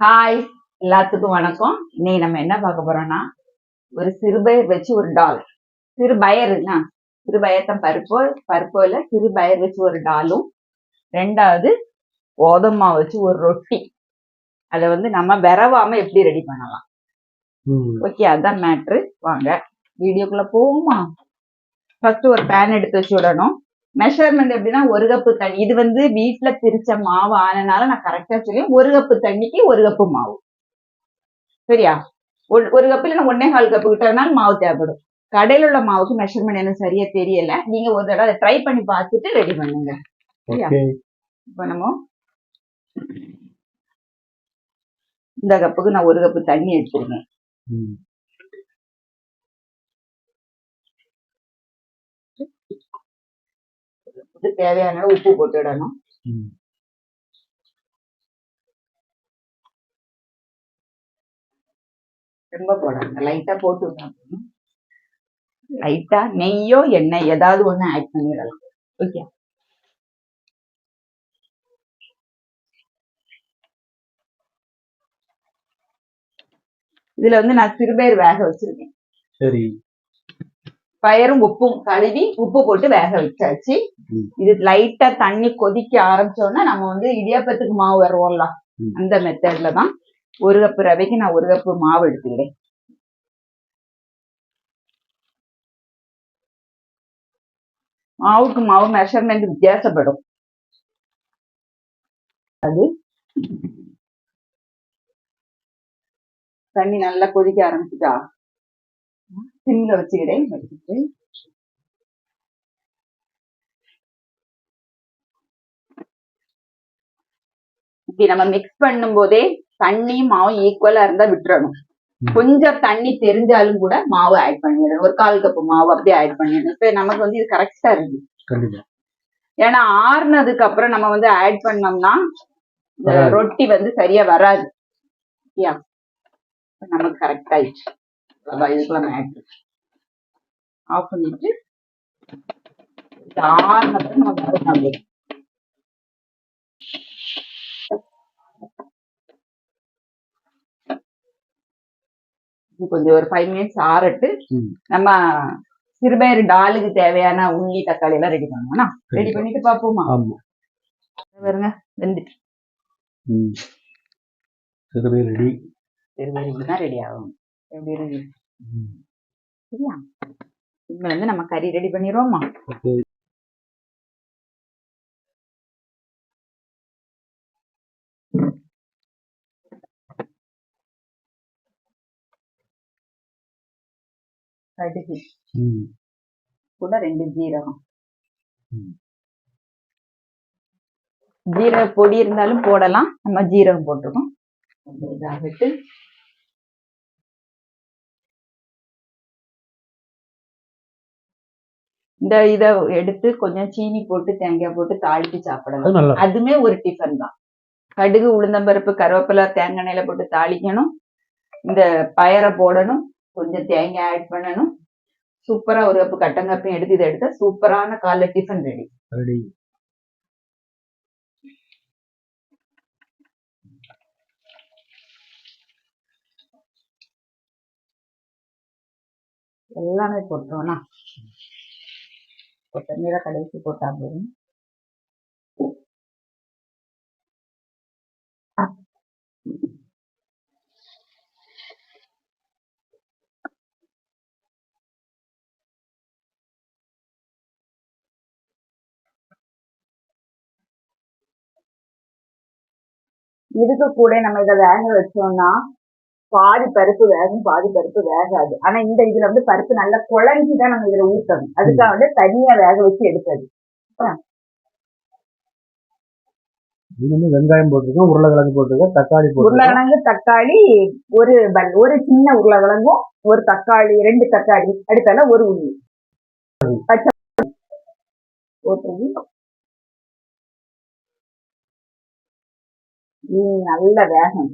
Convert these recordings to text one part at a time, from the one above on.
Hi எல்லாத்துக்கும் வணக்கம். இன்னைக்கு நம்ம என்ன பார்க்க போறோம்னா ஒரு சிறுபயர் வச்சு ஒரு டால் சிறுபயருனா சிறுபயத்தம் பருப்பு. பருப்புல சிறுபயர் வச்சு ஒரு டாலும் ரெண்டாவது கோதம்மா வச்சு ஒரு ரொட்டி. அதை வந்து நம்ம விரவாம எப்படி ரெடி பண்ணலாம். ஓகே அதான் மேட்ரு வாங்க வீடியோக்குள்ள போகுமா ஃபர்ஸ்ட் ஒரு பேன் எடுத்து வச்சு விடணும். மெஷர்மெண்ட் எப்படின்னா ஒரு கப்பு தண்ணி. இது வந்து வீட்ல திரிச்ச மாவு ஆனனால நான் கரெக்டா சொல்லி ஒரு கப்பு தண்ணிக்கு ஒரு கப்பு மாவு. சரியா? ஒரு- ஒரு கப்பு இல்லைன்னா ஒன்னே கால் கப்பு கிட்டனால மாவு தேவைப்படும். கடையில உள்ள மாவுக்கு மெஷர்மெண்ட் எனக்கு சரியா தெரியல. நீங்க ஒரு தடவை ட்ரை பண்ணி பார்த்துட்டு ரெடி பண்ணுங்க. சரியா? இப்போ நம்ம இந்த கப்புக்கு நான் ஒரு கப்பு தண்ணி எடுத்துருக்கேன். இதுக்கு தேவையான உப்பு போட்டுடணும். ரொம்ப போடாங்க லைட்டா போட்டு லைட்டா நெய்யோ எண்ணெய் ஏதாவது ஒண்ணு ஆட் பண்ணிடலாம். ஓகே இதுல வந்து நான் சிறுபயிர் வேக வச்சிருக்கேன். சரி. பயரும் உப்பும் கழுவி உப்பு போட்டு வேக வச்சாச்சு. இது லைட்டா தண்ணி கொதிக்க ஆரம்பிச்சோன்னா நம்ம வந்து இடியாப்பத்துக்கு மாவு வருவோம்ல. அந்த மெத்தட்ல தான் ஒரு கப்பு ரவைக்கு நான் ஒரு கப்பு மாவு எடுத்துக்கிறேன். மாவுக்கு மாவு மெஷர்மெண்ட் வித்தியாசப்படும். அது தண்ணி நல்லா கொதிக்க ஆரம்பிச்சுட்டா சிம்ல வச்சுக்கிறேன் வச்சுட்டு இப்படி நம்ம மிக்ஸ் பண்ணும் போதே தண்ணியும் மாவும் ஈக்குவலா இருந்தா விட்டுறணும். கொஞ்சம் தண்ணி தெரிஞ்சாலும் கூட மாவு ஆட் பண்ணிடணும். ஒரு கால் கப்பு மாவு அப்படியே ஆட் பண்ணிடணும். இப்ப நமக்கு வந்து இது கரெக்டா இருக்கு. ஏன்னா ஆறுனதுக்கு அப்புறம் நம்ம வந்து ஆட் பண்ணோம்னா. ரொட்டி வந்து சரியா வராது. நமக்கு கரெக்ட் ஆயிடுச்சு. இதுக்குள்ள மேட்ரு ஆஃப் பண்ணிட்டு கொஞ்சம் ஒரு ஃபைவ் மினிட்ஸ் ஆறட்டு. நம்ம சிறுபயிறு டாலுக்கு தேவையான உள்ளி தக்காளி எல்லாம் ரெடி பண்ணுவோம்னா ரெடி பண்ணிட்டு பாப்போமா பாருங்க வெந்துட்டு. ம். சிறுபை ரெடி சிறுபயிறு இப்படிதான் ரெடி ஆகும். எப்படி இருக்கு. சரியா? இங்க வந்து நம்ம கறி ரெடி பண்ணிடுவோமா? கடுகு. கூட ரெண்டு ஜீரகம். ஜீரக பொடி இருந்தாலும் போடலாம். நம்ம ஜீரகம் போட்டிருக்கோம். இதாகட்டு இந்த இத எடுத்து கொஞ்சம் சீனி போட்டு தேங்காய் போட்டு அது நல்லா அதுமே ஒரு டிஃபன் தான். கடுகு உளுந்தம்பருப்பு கருவேப்பிலை தேங்காய் எண்ணெயில போட்டு தாளிக்கணும். இந்த பயரை போடணும். கொஞ்சம் தேங்காய் ஆட் பண்ணணும். சூப்பரா ஒரு கப்பு கட்டங்கப்பையும் எடுத்து இதை எடுத்தா சூப்பரான காலைல டிஃபன் ரெடி ரெடி எல்லாமே போட்டுருவோம்னா கொத்தமல்லி கடைசி போட்டா போதும். இதுக்கு கூட நம்ம இதை வேக வச்சோம்னா பாதி பருப்பு வேகும் பாதி பருப்பு வேகாது. ஆனா இந்த இதுல வந்து பருப்பு நல்லா குழஞ்சி தான் நம்ம இதுல ஊத்தணும். அதுக்காக வந்து தனியா வேக வச்சு எடுத்தது வெங்காயம் போட்டிருக்கோம் உருளைக்கிழங்கு போட்டிருக்கோம் தக்காளி உருளைக்கிழங்கு தக்காளி ஒரு பல் ஒரு சின்ன உருளைக்கிழங்கும் ஒரு தக்காளி ரெண்டு தக்காளி அடுத்தால ஒரு உள்ளி பச்சை போட்டு ம், நல்ல வேகணும்.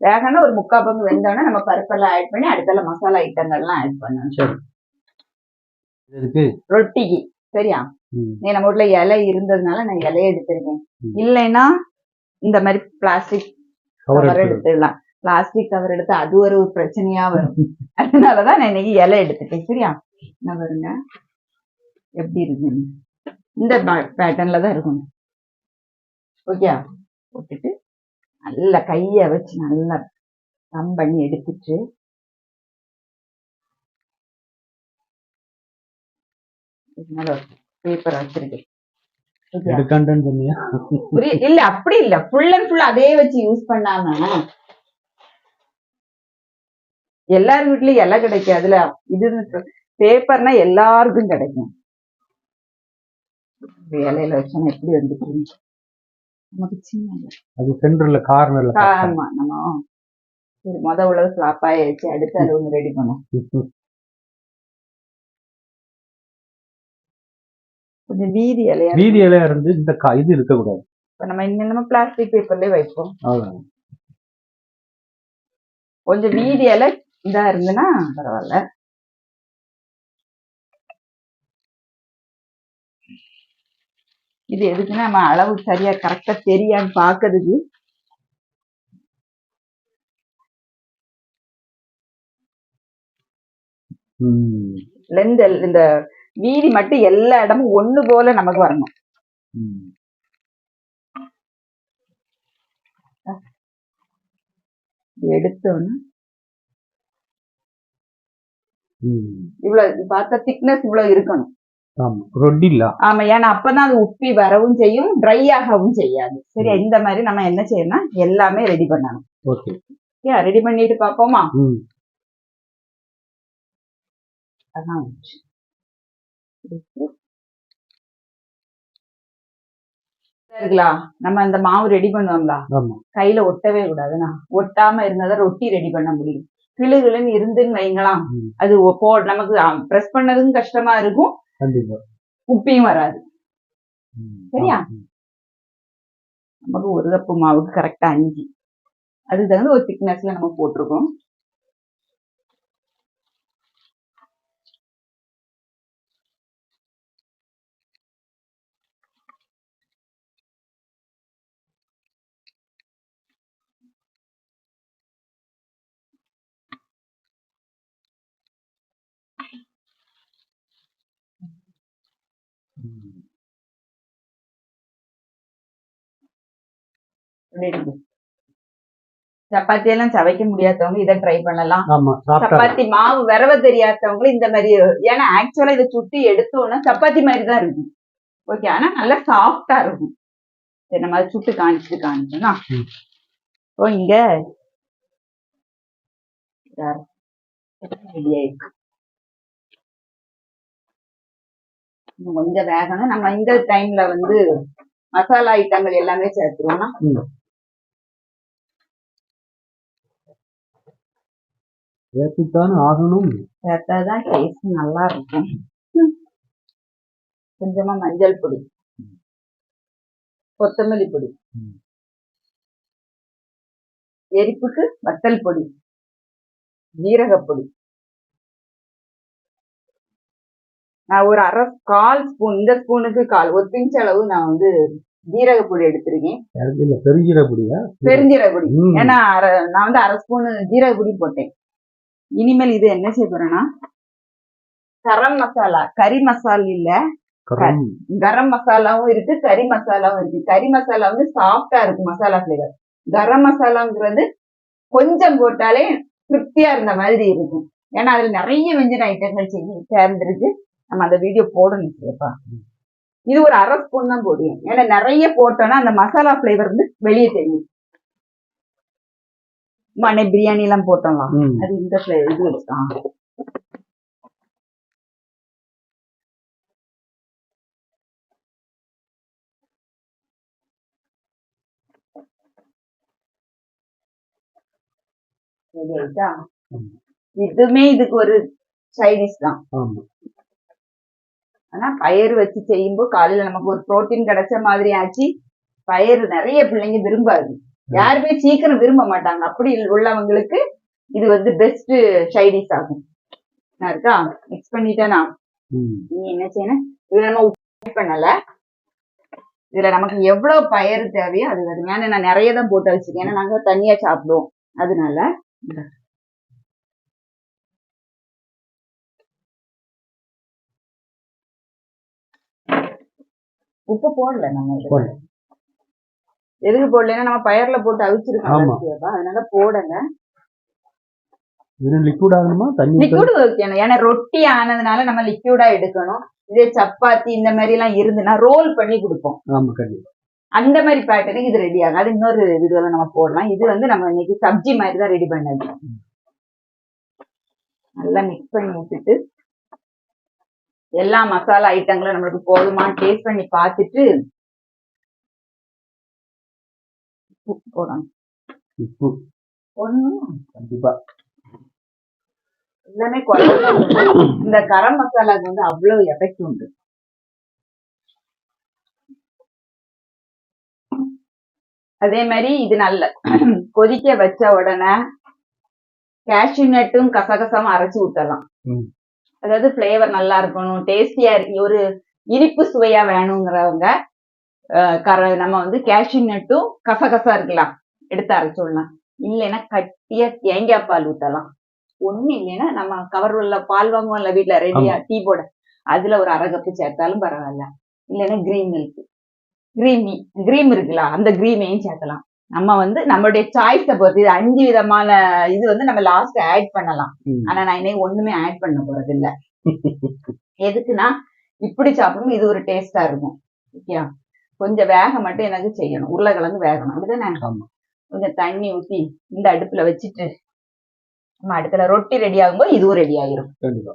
வேகணும் ஒரு முக்கால் பங்கு வெந்தோடனே நம்ம பருப்பெல்லாம் ஆட் பண்ணி அடுத்தால மசாலா ஐட்டங்கள்லாம் ஆட் பண்ணணும். இருக்கு ரொட்டிக்கு சரியா. நீ நம்ம வீட்ல இலை இருந்ததுனால நான் இலைய எடுத்திருக்கேன். இல்லைன்னா இந்த மாதிரி பிளாஸ்டிக் கவர் கவர் எடுத்து எடுத்துடலாம். பிளாஸ்டிக் கவர் எடுத்து அது ஒரு பிரச்சனையா வரும். அதனாலதான் நான் இன்னைக்கு இலை எடுத்துட்டேன். சரியா? நான் பாருங்க. எப்படி இருக்குன்னு. இந்த பேட்டர்ன்ல தான் இருக்கணும். ஓகே போட்டுட்டு நல்லா கைய வச்சு நல்லா கம் பண்ணி எடுத்துட்டு பேப்பர் வச்சிருக்கேன். இல்ல அப்படி இல்ல. ஃபுல் அண்ட் ஃபுல் அதே வச்சு யூஸ் பண்ணாம எல்லார் வீட்லயும் இலை கிடைக்காதுல இது பேப்பர்னா எல்லாருக்கும் கிடைக்கும். இலையில வச்சா எப்படி வந்துட்டு நமக்கு சின்ன. அது சென்டர்ல கார்னர்ல ஆமா நம்ம சரி முத உள்ளது ஃபிளாப் ஆயிடுச்சு அடுத்து அது ரெடி பண்ணும் கொஞ்சம் வீதி இலையா வீதி இலையா இருந்து இந்த கா- இது இருக்கக்கூடாது. இப்ப நம்ம இன்னும் நம்ம பிளாஸ்டிக் பேப்பர்லயே வைப்போம். கொஞ்சம் வீதி இலை இதா இருந்துன்னா பரவாயில்ல. இது எதுக்குன்னா நம்ம அளவு சரியா கரெக்டா தெரியான்னு பாக்குறதுக்கு. லெந்த் இந்த வீதி மட்டும் எல்லா இடமும் ஒண்ணு போல நமக்கு வரணும். எடுத்தோன்னு. இவ்வளவு பார்த்தா திக்னஸ் இவ்வளவு இருக்கணும். ஆமா ஏன்னா அப்பதான் அது உப்பி வரவும் செய்யும் ட்ரை ஆகவும் செய்யாது. சரியா? இந்த மாதிரி நம்ம என்ன செய்யணும்னா எல்லாமே ரெடி பண்ணணும். ஓகே. ஏன் ரெடி பண்ணிட்டு பாப்போமா ம். அதான். வச்சு. எடுத்து. இருக்குங்களா? நம்ம அந்த மாவு ரெடி பண்ணுவோம்ல? கையில ஒட்டவே கூடாதுண்ணா ஒட்டாம இருந்தாதான் ரொட்டி ரெடி பண்ண முடியும். கிளுகிளுன்னு இருந்துன்னு வைங்களாம். அது போ நமக்கு ப்ரெஸ் பண்ணதும் கஷ்டமா இருக்கும். கண்டிப்பா. உப்பியும் வராது. சரியா? நமக்கு ஒரு கப்பு மாவுக்கு கரெக்டா அஞ்சு. அது தகுந்த ஒரு திக்னஸ்ல நம்ம போட்டிருக்கோம். சப்பாத்தி எல்லாம் சவைக்க முடியாதவங்க இதை ட்ரை பண்ணலாம். சப்பாத்தி மாவு விரவ தெரியாதவங்களும் இந்த மாதிரி ஏன்னா ஆக்சுவலா இதை சுட்டி எடுத்தோம்னா சப்பாத்தி மாதிரி தான் இருக்கும். ஓகே ஆனா நல்லா சாஃப்டா இருக்கும். சரி நம்ம அதை சுட்டு காணிச்சுட்டு காணிச்சோம்னா ம். ஓ இங்க. ரெடி ஆயிருக்கு. கொஞ்சம் வேகணும் நம்ம இந்த டைம்ல வந்து மசாலா ஐட்டங்கள் எல்லாமே சேர்த்துருவோம்னா ம். ஏத்துத்தான் ஆகணும் சேர்த்தாதான் டேஸ்ட் நல்லா இருக்கும். கொஞ்சமா மஞ்சள் பொடி கொத்தமல்லி பொடி. எரிப்புக்கு வத்தல் பொடி ஜீரகப்பொடி நான் ஒரு அரை கால் ஸ்பூன் இந்த ஸ்பூனுக்கு கால் ஒரு பிஞ்ச் அளவு நான் வந்து ஜீரகப்பொடி எடுத்திருக்கேன். எனக்கு இல்ல பெருஞ்சீர பொடியா? பெருஞ்சீரகப்பொடி. ஏன்னா அரை நான் வந்து அரை ஸ்பூன் ஜீரகப்பொடி போட்டேன். இனிமேல் இது என்ன செய்ய போறேன்னா கரம் மசாலா கறி மசால் இல்ல. கரம். மசாலாவும் இருக்கு கறி மசாலாவும் இருக்கு. கறி மசாலா வந்து சாஃப்டா இருக்கும் மசாலா ஃபிளேவர் கரம் மசாலாங்கிறது கொஞ்சம் போட்டாலே திருப்தியா இருந்த மாதிரி இருக்கும். ஏன்னா அதுல நிறைய வெஞ்சன ஐட்டங்கள் சேர்ந்துருக்கு. நம்ம அந்த வீடியோ போடணும் சிலப்பா இது ஒரு அரை ஸ்பூன் தான் போடுவேன். ஏன்னா நிறைய போட்டோம்னா அந்த மசாலா ஃபிளேவர் வந்து வெளியே தெரியும். மனை பிரியாணி எல்லாம் போட்டோம்லாம் ம். அது இந்த இது எடுத்தான். இதுமே இதுக்கு ஒரு சைடிஷ் தான். ஆனா பயிர் வச்சு செய்யும்போது காலையில நமக்கு ஒரு புரோட்டீன் கிடைச்ச மாதிரி ஆச்சு பயிர் நிறைய பிள்ளைங்க விரும்பாது. யாருமே சீக்கிரம் விரும்ப மாட்டாங்க. அப்படி உள்ளவங்களுக்கு இது வந்து பெஸ்ட் சைடிஷ் ஆகும். நான் இருக்கா? மிக்ஸ் பண்ணிட்டேனா. நீ என்ன செய்யணும் இது நம்ம உப்பு பண்ணல. இதுல நமக்கு எவ்வளவு பயறு தேவையோ அது ஏன்னா நான் நிறைய தான் போட்டு வச்சிருக்கேன். ஏன்னா நாங்க தனியா சாப்பிடுவோம். அதனால உப்பு போடல நம்ம. எதுக்கு போடலைன்னா நம்ம பயர்ல போட்டு அவிச்சிருக்கோம் அதனால போடல. இது லிக்விட் ஆகணுமா? தண்ணி? லிக்விட் வைக்கணும். ஏன்னா ரொட்டி ஆனதுனால நம்ம லிக்விடா எடுக்கணும். இதே சப்பாத்தி இந்த மாதிரி எல்லாம் இருந்துன்னா ரோல் பண்ணி கொடுப்போம். ஆமா கண்டிப்பா. அந்த மாதிரி பேட்டர்னுக்கு இது ரெடி ஆகும் அது இன்னொரு வீடியோல நம்ம போடலாம். இது வந்து நம்ம இன்னைக்கு சப்ஜி மாதிரி தான் ரெடி பண்ணது. நல்லா மிக்ஸ் பண்ணி விட்டுட்டு எல்லா மசாலா ஐட்டங்களும் நம்மளுக்கு போதுமா டேஸ்ட் பண்ணி பார்த்துட்டு உப்பு போடணும். உப்பு. போடணும். கண்டிப்பா. எல்லாமே குறைவா இருக்கு. இந்த கரம் மசாலாக்கு வந்து அவ்வளவு எஃபெக்ட் உண்டு. அதே மாதிரி இது நல்ல கொதிக்க வச்ச உடனே கேஷ்யூ நட்டும் கசகசாவும் அரைச்சு ஊத்தலாம். அதாவது ஃப்ளேவர் நல்லா இருக்கணும் டேஸ்டியா இருக்கு ஒரு இனிப்பு சுவையா வேணுங்கிறவங்க கர நம்ம வந்து கேஷ்யூ நட்டும் கசகசா இருக்கலாம் எடுத்து அரைச்சு விடலாம். இல்லைன்னா கட்டியா தேங்காய் பால் ஊத்தலாம். ஒண்ணு இல்லைன்னா நம்ம கவர் உள்ள பால் வாங்குவோம்ல வீட்ல ரெடியா டீ போட அதுல ஒரு அரை கப்பு சேர்த்தாலும் பரவாயில்ல. இல்லைன்னா கிரீன் மில்க் கிரீமி கிரீம் இருக்குல்ல அந்த கிரீமையும் சேர்க்கலாம். நம்ம வந்து நம்மளுடைய சாய்ஸை பொறுத்து இது அஞ்சு விதமான இது வந்து நம்ம லாஸ்ட் ஆட் பண்ணலாம். ஆனா நான் இன்னைக்கு ஒண்ணுமே ஆட் பண்ண போறது இல்ல. எதுக்குன்னா இப்படி சாப்பிடும் இது ஒரு டேஸ்டா இருக்கும். ஓகே கொஞ்சம் வேக மட்டும் எனக்கு செய்யணும். உருளைக்கிழங்கு வேகணும். அப்படிதானே? ஆமா. கொஞ்சம் தண்ணி ஊத்தி இந்த அடுப்புல வச்சுட்டு நம்ம அடுத்துல ரொட்டி ரெடி ஆகும்போது இதுவும் ரெடி கண்டிப்பா.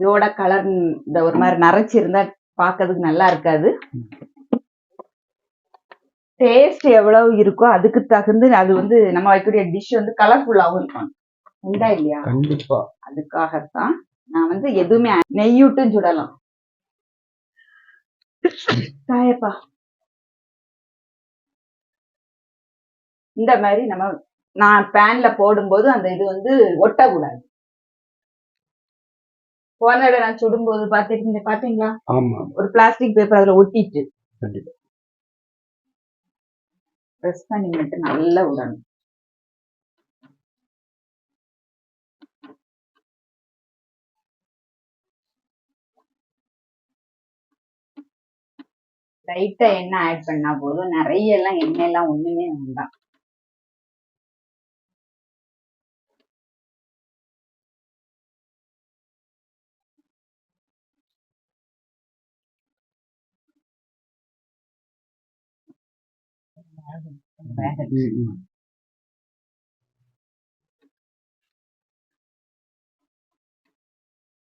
இதோட கலர் இந்த ஒரு மாதிரி நரைச்சு இருந்தா பார்க்கிறதுக்கு நல்லா இருக்காது. டேஸ்ட் எவ்வளவு இருக்கோ அதுக்கு தகுந்து அது வந்து நம்ம வைக்கக்கூடிய டிஷ் வந்து கலர்ஃபுல்லாவும் இருக்கும். உண்டா இல்லையா? கண்டிப்பா. அதுக்காகத்தான் நான் வந்து எதுவுமே நெய்யூட்டும் சுடலாம். தாயப்பா. இந்த மாதிரி நம்ம நான் பேன்ல போடும்போது அந்த இது வந்து ஒட்டக்கூடாது. தடவை நான் சுடும்போது பாத்துட்டு பாத்தீங்களா ஆமா. ஒரு பிளாஸ்டிக் பேப்பர் அதுல ஒட்டிட்டு. கண்டிப்பா. ப்ரெஸ் பண்ணி மட்டும் நல்லா விடணும். லைட்டா எண்ணெய் ஆட் பண்ணா போதும். நிறைய எல்லாம் எண்ணெய் எல்லாம் ஒண்ணுமே வேண்டாம்.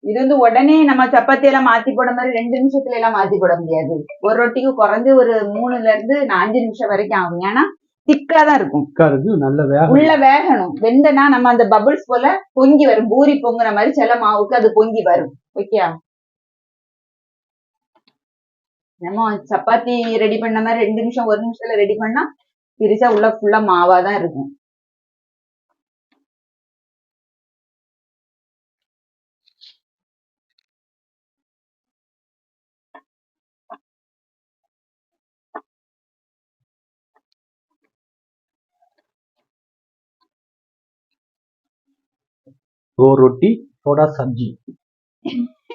இது வந்து உடனே நம்ம சப்பாத்தி எல்லாம் மாத்தி போட மாதிரி ரெண்டு நிமிஷத்துல எல்லாம் மாத்தி போட முடியாது. ஒரு ரொட்டிக்கு குறைஞ்சு ஒரு மூணுல இருந்து அஞ்சு நிமிஷம் வரைக்கும் ஆகும் ஏன்னா திக்கா தான் இருக்கும். உள்ள வேகணும். வெந்தனா நம்ம அந்த பபிள்ஸ் போல பொங்கி வரும். பூரி பொங்குற மாதிரி சில மாவுக்கு அது பொங்கி வரும். ஓகே நம்ம சப்பாத்தி ரெடி பண்ண மாதிரி ரெண்டு நிமிஷம் ஒரு நிமிஷத்துல ரெடி பண்ணா பிரிச்சா உள்ள ஃபுல்லா மாவா தான் இருக்கும் दो रोटी थोड़ा सब्जी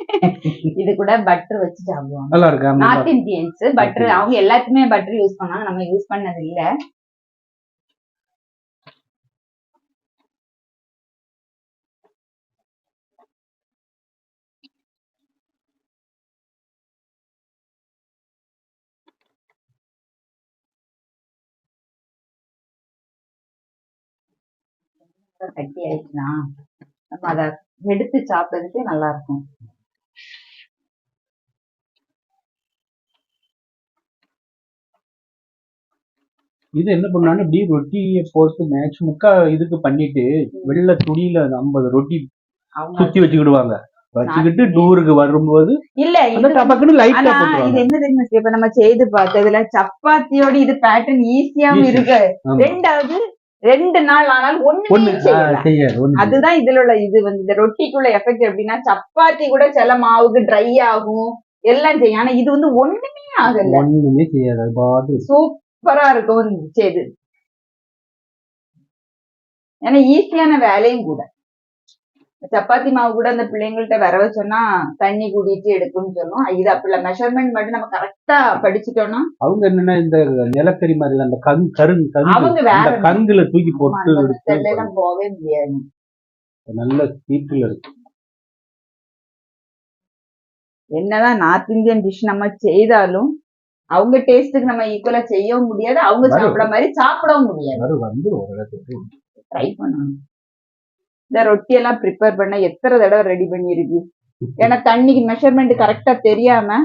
இது கூட பட்டர் வச்சு சாப்பிடுவாங்க. நல்லா இருக்கா நார்த் இந்தியன்ஸ் பட்டர். அவங்க எல்லாத்துக்குமே பட்டர் யூஸ் பண்ணாங்க. நம்ம யூஸ் பண்ணது இல்ல கட்டி ஆயிடுச்சுனா நம்ம அதை எடுத்து சாப்பிடுறதுக்கு நல்லா இருக்கும் இது என்ன பண்ணாலும் இப்படி ரொட்டியை போட்டு மேக்ஸ் முக்கா இதுக்கு பண்ணிட்டு வெள்ளை துணியில ஐம்பது ரொட்டி சுத்தி வச்சுக்கிடுவாங்க. வச்சுக்கிட்டு டூருக்கு வரும்போது இல்ல இது என்ன தெரியுமா இப்ப நம்ம செய்து பார்த்ததுல சப்பாத்தியோட இது பேட்டர்ன் ஈஸியாவும். இருக்கு. ரெண்டாவது ரெண்டு நாள் ஆனாலும் ஒண்ணு அதுதான் இதுல உள்ள இது வந்து இந்த ரொட்டிக்குள்ள எஃபெக்ட் எப்படின்னா சப்பாத்தி கூட சில மாவுக்கு ட்ரை ஆகும் எல்லாம் செய்யும். ஆனா இது வந்து ஒண்ணுமே ஆகல. ஒண்ணுமே செய்யாது பாட்டு சூப்பரா இருக்கும் சரி ஏன்னா ஈஸியான வேலையும் கூட. சப்பாத்தி மாவு கூட அந்த பிள்ளைங்கள்ட்ட வரவ சொன்னா தண்ணி கூட்டிட்டு எடுக்கும்னு சொன்னோம் இது அப்படி மெஷர்மெண்ட் மட்டும் நம்ம கரெக்டா படிச்சுட்டோம்னா அவங்க என்னன்னா இந்த நிலக்கரி மாதிரி அந்த கங் கருங் அவங்க வேற கங்குல தூக்கி போட்டு போகவே முடியாது. நல்ல ஹீட்டில் இருக்கு. என்னதான் நார்த் இந்தியன் டிஷ் நம்ம செய்தாலும் அவங்க டேஸ்ட்டுக்கு நம்ம ஈக்குவலா செய்யவும் முடியாது. அவங்க. சாப்பிட மாதிரி சாப்பிடவும் முடியாது. ட்ரை பண்ணணும். இந்த ரொட்டி எல்லாம் ப்ரிப்பேர் பண்ண எத்தனை தடவை ரெடி பண்ணிருக்கு ஏன்னா தண்ணிக்கு மெஷர்மெண்ட் கரெக்டா தெரியாம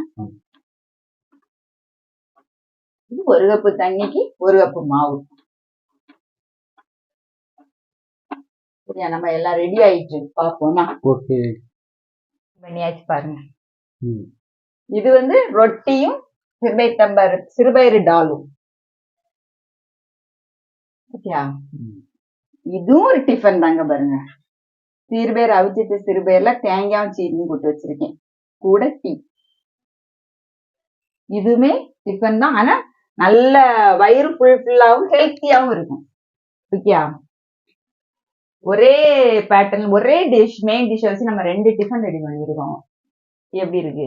ஒரு கப்பு தண்ணிக்கு ஒரு கப்பு மாவு. நம்ம எல்லாம் ரெடி ஆயிட்டு பாப்போமா ஓகே பண்ணியாச்சு பாருங்க. இது வந்து ரொட்டியும் சிறுபைத்தம்பர் சிறுபயிறு ஓகேயா? ம். இதுவும் ஒரு டிஃபன் தாங்க பாருங்க. சிறுபயிர் அவிச்சிட்டு சிறுபயிர்ல தேங்காயும் சீனியும் போட்டு வச்சிருக்கேன். கூட டீ. இதுவுமே டிஃபன் தான். ஆனா நல்ல வயிறு ஃபுல் ஃபுல்லாவும் ஹெல்த்தியாவும் இருக்கும். ஓகேயா? ஒரே பேட்டர்ன் ஒரே டிஷ் மெயின் டிஷ் வச்சு நம்ம ரெண்டு டிஃபன் ரெடி பண்ணிருக்கோம் எப்படி இருக்கு?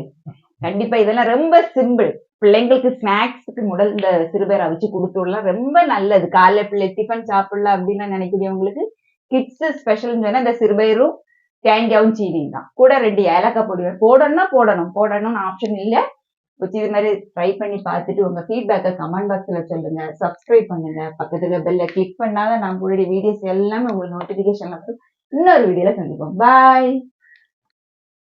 கண்டிப்பா இதெல்லாம் ரொம்ப சிம்பிள் பிள்ளைங்களுக்கு ஸ்நாக்ஸுக்கு முதல் இந்த சிறுபேர் அவிச்சு கொடுத்துடலாம். ரொம்ப நல்லது. காலைல பிள்ளை டிஃபன் சாப்பிடலாம் அப்படின்னு நினைக்கக்கூடியவங்களுக்கு கிட்ஸ் ஸ்பெஷல்னு சொன்னா இந்த சிறுபயிரும் தேங்காயும் சீனியும் தான். கூட ரெண்டு ஏலக்காய் பொடி போடணும்னா போடணும். போடணும்னு ஆப்ஷன் இல்லை. வச்சு இது மாதிரி ட்ரை பண்ணி பார்த்துட்டு உங்க ஃபீட்பேக்கை கமெண்ட் பாக்ஸ்ல சொல்லுங்க. சப்ஸ்கிரைப் பண்ணுங்க. பக்கத்துல பெல்ல கிளிக் பண்ணாதான் நான் உங்களுடைய வீடியோஸ் எல்லாமே உங்களுக்கு நோட்டிபிகேஷன்ல இன்னொரு வீடியோல சந்திப்போம். பாய்